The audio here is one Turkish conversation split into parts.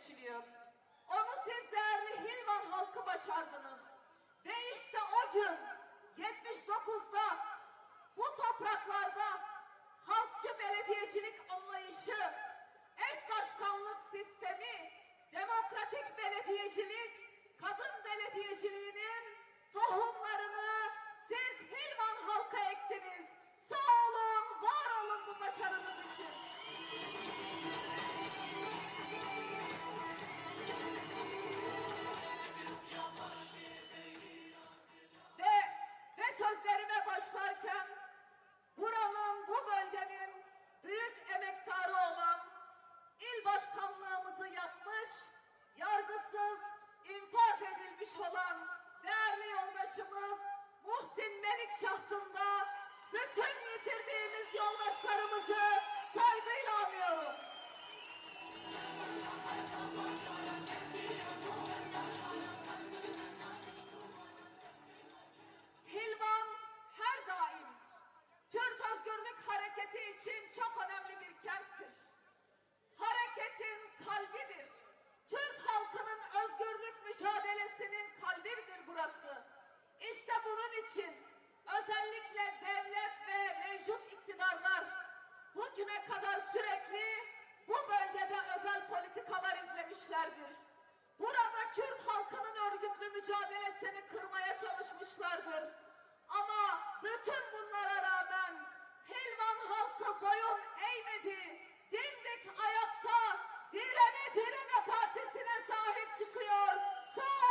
seçiliyor. Onu siz değerli Hilvan halkı başardınız. Ve işte o gün 79'da bu topraklarda halkçı belediyecilik anlayışı, eş başkanlık sistemi, demokratik belediyecilik, kadın belediyeciliğinin tohumlarını siz Hilvan halka ektiniz. Sağ olun, var olun bu başarınız için. Ve, ve sözlerime başlarken buranın, bu bölgenin büyük emektarı olan il başkanlığımızı yapmış, kadar sürekli bu bölgede özel politikalar izlemişlerdir. Burada Kürt halkının örgütlü mücadelesini kırmaya çalışmışlardır. Ama bütün bunlara rağmen Hilvan halkı boyun eğmedi. Dimdik ayakta direne direne partisine sahip çıkıyor. Sağ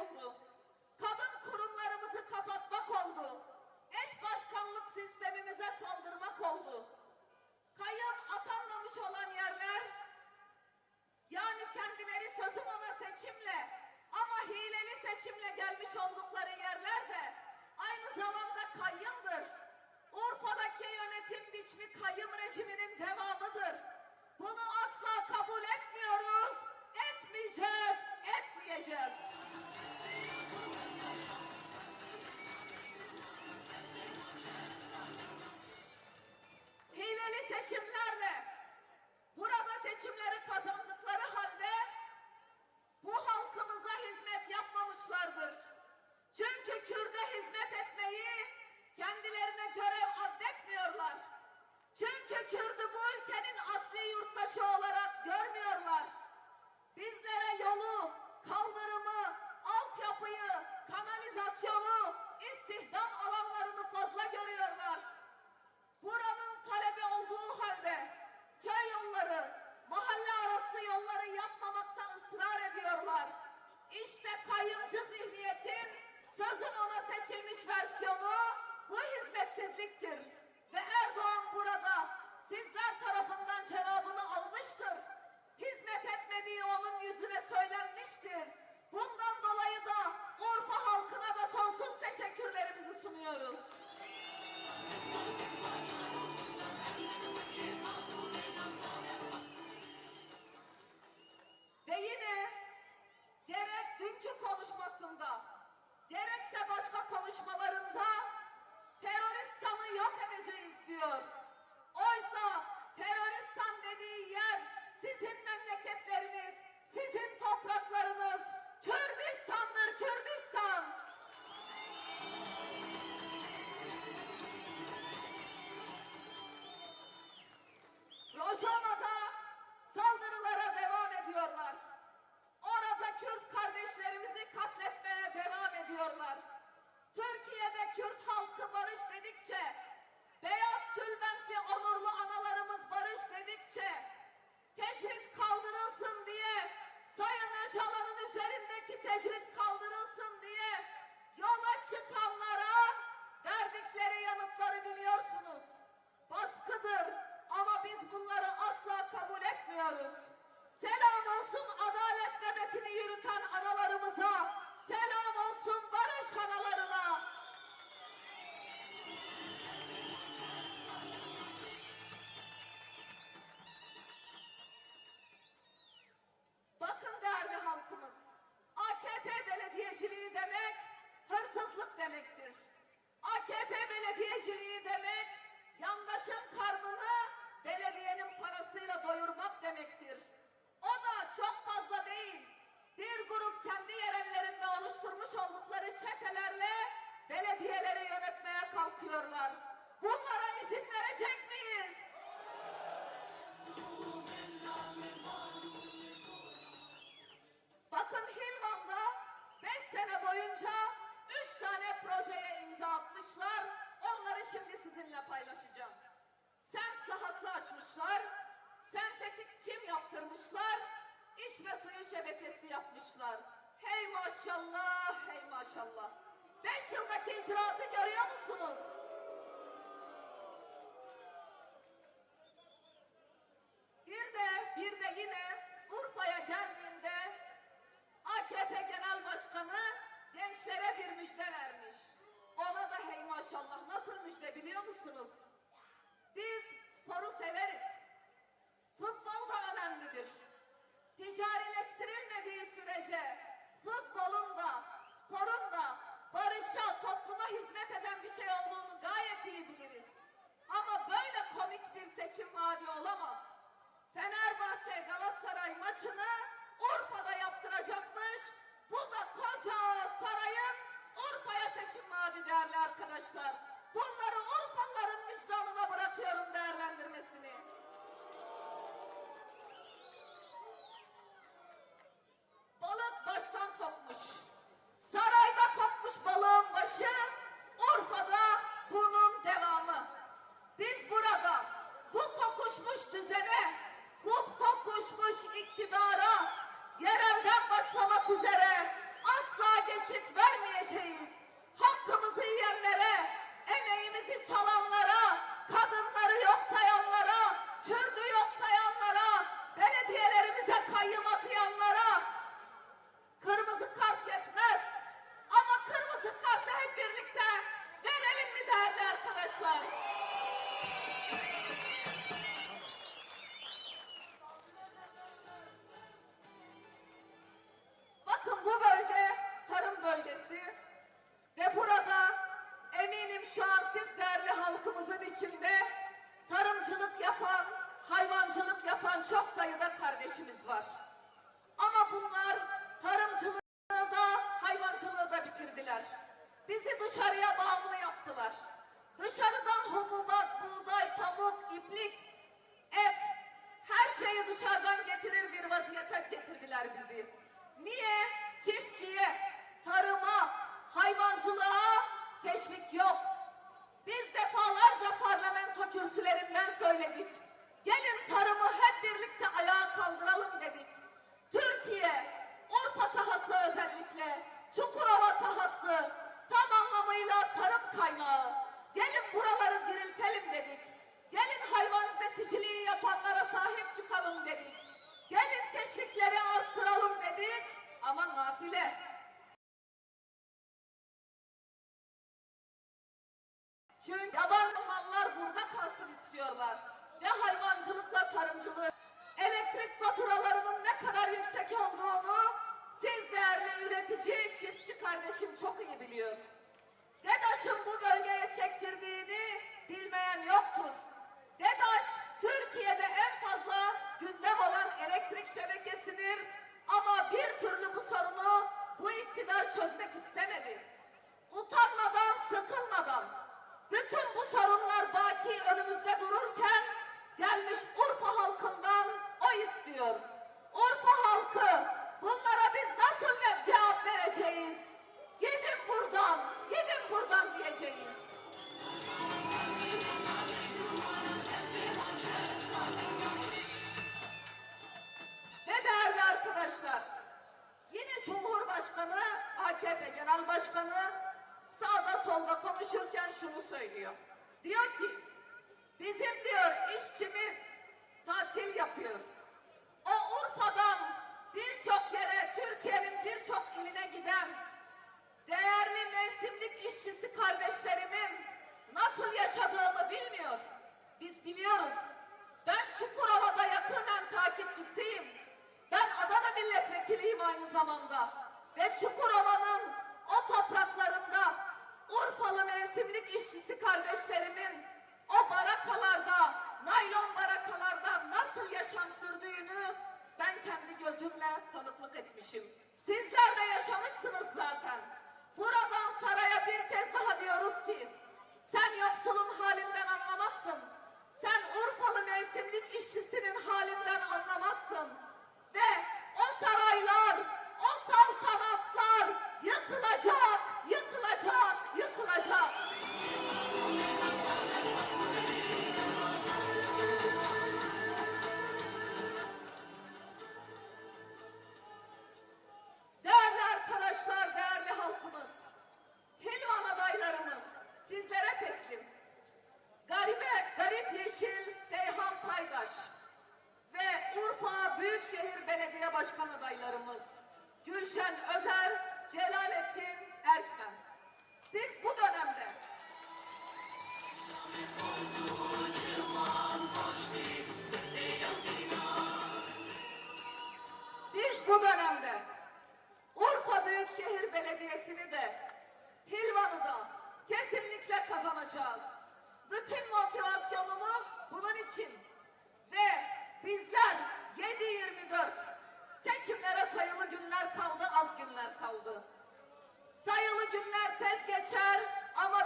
oldu. Kadın kurumlarımızı kapatmak oldu. Eş başkanlık sistemimize saldırmak oldu. Kayıp atanmamış olan yerler yani kendileri sözüm ona seçimle ama hileli seçimle gelmiş oldukları yerler de aynı zamanda kayyımdır. Urfa'daki yönetim biçimi kayyım rejiminin devamıdır. Bunu asla kabul etmiyoruz, etmeyeceğiz, etmeyeceğiz. Versiyonu bu hizmetsizliktir. Ve Erdoğan burada sizler tarafından cevabını almıştır. Hizmet etmediği onun yüzüne söylenmiştir. Bundan dolayı da Urfa halkına da sonsuz teşekkürlerimizi sunuyoruz. Ve yine gerek dünkü konuşmasında gerekse başka konuşmalarında teröristanı yok edeceğiz diyor. Oysa teröristan dediği yer sizin memleketleriniz, kabul etmiyoruz. Selam olsun adalet nöbetini yürüten analarımıza, selam olsun barış analarına. Bunlara izin verecek miyiz? Bakın Hilvan'da 5 sene boyunca 3 tane projeye imza atmışlar. Onları şimdi sizinle paylaşacağım. Semt sahası açmışlar. Sentetik çim yaptırmışlar. İçme suyu şebekesi yapmışlar. Hey maşallah, hey maşallah. 5 yıldaki icraatı görüyor musunuz? Maşallah nasıl müjde biliyor musunuz? Biz sporu severiz. Futbol da önemlidir. Ticarileştirilmediği sürece futbolun da sporun da barışa, topluma hizmet eden bir şey olduğunu gayet iyi biliriz. Ama böyle komik bir seçim vaadi olamaz. Fenerbahçe Galatasaray maçını Urfa'da yaptıracakmış. Bu da koca sarayın Urfa'ya seçim vaadi değerli arkadaşlar. Bunları Urfalıların vicdanına bırakıyorum değerlendirmesini. Çukurova sahası tam anlamıyla tarım kaynağı. Gelin buraları diriltelim dedik. Gelin hayvan besiciliği yapanlara sahip çıkalım dedik. Gelin teşvikleri arttıralım dedik. Ama nafile. Çünkü yaban mallar burada kalsın istiyorlar. Ve hayvancılıkla tarımcılığı. Elektrik faturalarının ne kadar yüksek olduğunu siz değerli üretici, çiftçi kardeşim çok iyi biliyor. DEDAŞ'ın bu bölgeye çektirdiğini bilmeyen yoktur. DEDAŞ Türkiye'de en fazla gündem olan elektrik şebekesidir. Ama bir türlü bu sorunu bu iktidar çözmek istemedi. Utanmadan, sıkılmadan bütün bu sorunlar baki önümüzde dururken gelmiş Urfa halkından o istiyor. Urfa halkı bunlara biz nasıl cevap vereceğiz? Gidin buradan, gidin buradan diyeceğiz. Ve değerli arkadaşlar, yine Cumhurbaşkanı, AKP Genel Başkanı sağda solda konuşurken şunu söylüyor. Diyor ki, bizim diyor işçimiz tatil yapıyor. O Urfa'dan birçok yere, Türkiye'nin birçok iline giden değerli mevsimlik işçisi kardeşlerimin nasıl yaşadığını bilmiyor. Biz biliyoruz. Ben Çukurova'da yakından takipçisiyim. Ben Adana milletvekiliyim aynı zamanda. Ve Çukurova'nın o topraklarında Urfalı mevsimlik işçisi kardeşlerimin o barakalarda, etmişim. Sizler de yaşamışsınız zaten. Buradan saraya bir kez daha diyoruz ki sen yoksulun halinden anlamazsın. Sen Urfalı mevsimlik işçisinin halinden anlamazsın. Ve o saraylar, o saltanatlar yıkılacak, yıkılacak, yıkılacak.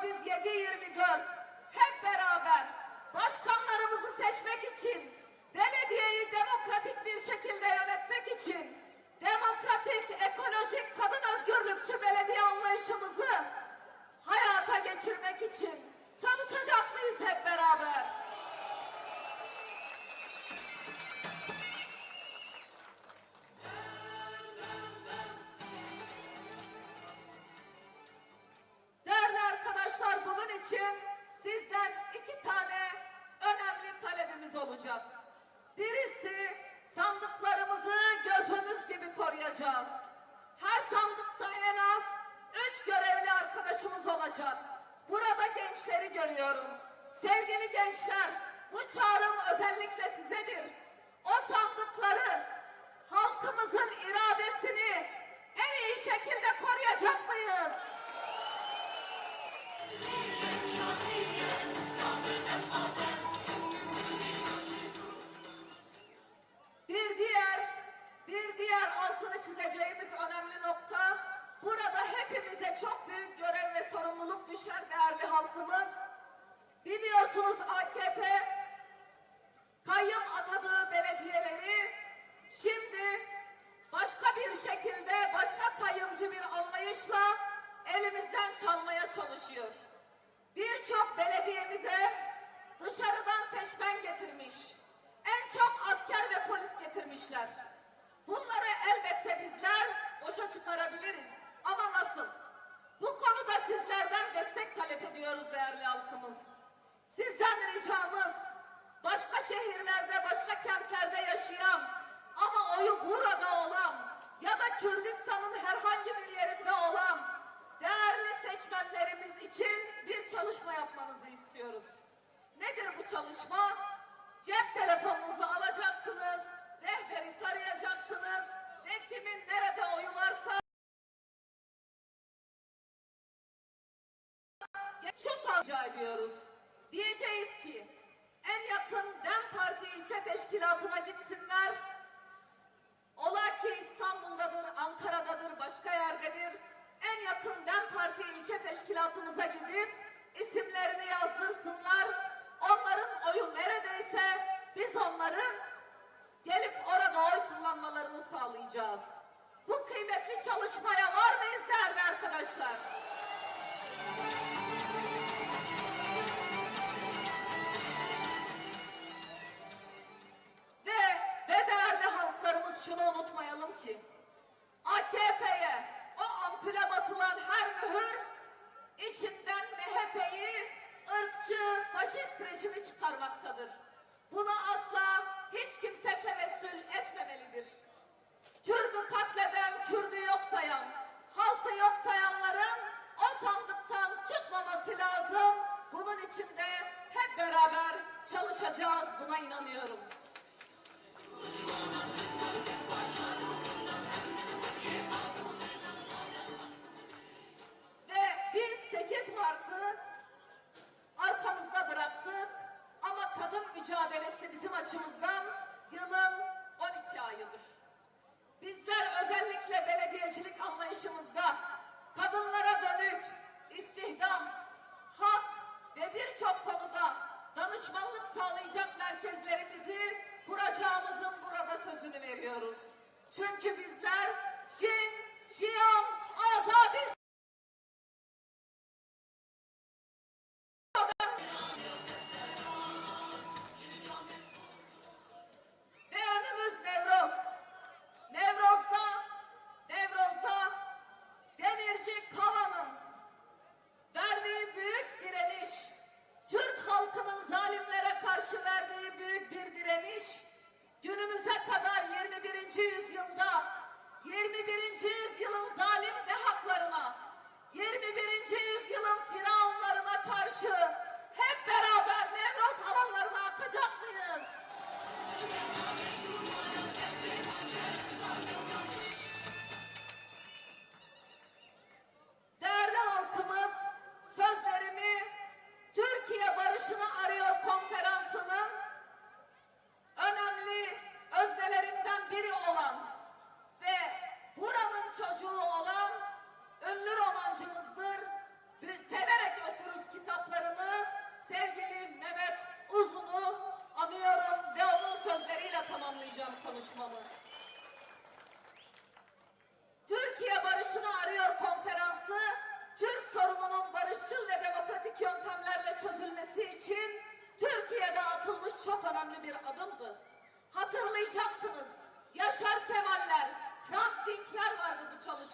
Ama biz 7-24 hep beraber başkanlarımızı seçmek için, belediyeyi demokratik bir şekilde yönetmek için, demokratik, ekolojik, kadın özgürlükçü belediye anlayışımızı hayata geçirmek için çalışacak mıyız hep beraber? Koruyacağız. Her sandıkta en az üç görevli arkadaşımız olacak. Burada gençleri görüyorum. Sevgili gençler, bu çağrım özellikle sizedir. O sandıkları halkımızın iradesini en iyi şekilde koruyacak mıyız? Bir altını çizeceğimiz önemli nokta burada hepimize çok büyük görev ve sorumluluk düşer değerli halkımız. Biliyorsunuz AKP kayyum atadığı belediyeleri şimdi başka bir şekilde başka kayyumcu bir anlayışla elimizden çalmaya çalışıyor. Birçok belediyemize dışarıdan seçmen getirmiş. En çok asker ve polis getirmişler. Boşa çıkarabiliriz. Ama nasıl? Bu konuda sizlerden destek talep ediyoruz değerli halkımız. Sizden ricamız başka şehirlerde, başka kentlerde yaşayan ama oyu burada olan ya da Kürdistan'ın herhangi bir yerinde olan değerli seçmenlerimiz için bir çalışma yapmanızı istiyoruz. Nedir bu çalışma? Cep telefonunuzu alacaksınız, rehberi tarayacaksınız ve kimin nerede oyu varsa şu tavsiye ediyoruz. Diyeceğiz ki en yakın DEM Parti ilçe teşkilatına gitsinler. Ola ki İstanbul'dadır, Ankara'dadır, başka yerdedir. En yakın DEM Parti ilçe teşkilatımıza gidip isimlerini yazdırsınlar. Onların oyu neredeyse biz onların gelip orada oy kullanmalarını sağlayacağız. Bu kıymetli çalışmaya var mıyız değerli arkadaşlar? chose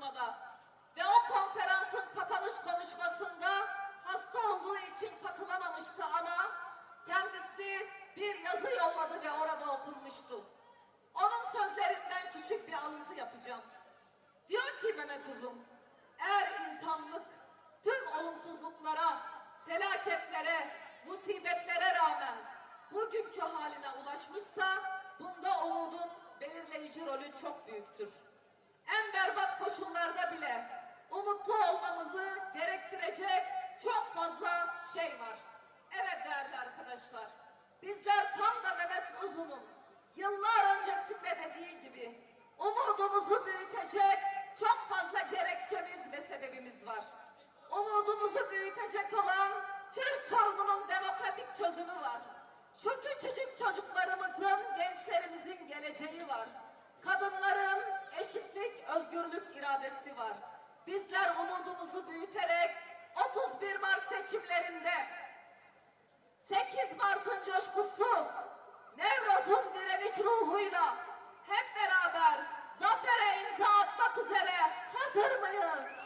çalışmada. Ve o konferansın kapanış konuşmasında hasta olduğu için katılamamıştı ama kendisi bir yazı yolladı ve orada okunmuştu. Onun sözlerinden küçük bir alıntı yapacağım. Diyor ki Mehmet Uzun, eğer insanlık tüm olumsuzluklara, felaketlere, musibetlere rağmen bugünkü haline ulaşmışsa bunda umudun belirleyici rolü çok büyüktür. En berbat koşullarda bile umutlu olmamızı gerektirecek çok fazla şey var. Evet değerli arkadaşlar, bizler tam da Mehmet Uzun'un yıllar öncesinde dediği gibi umudumuzu büyütecek çok fazla gerekçemiz ve sebebimiz var. Umudumuzu büyütecek olan Türk sorununun demokratik çözümü var. Şu küçücük çocuklarımızın, gençlerimizin geleceği var. ifadesi var. Bizler umudumuzu büyüterek 31 Mart seçimlerinde 8 Mart'ın coşkusu Nevroz'un direniş ruhuyla hep beraber zafere imza atmak üzere hazır mıyız?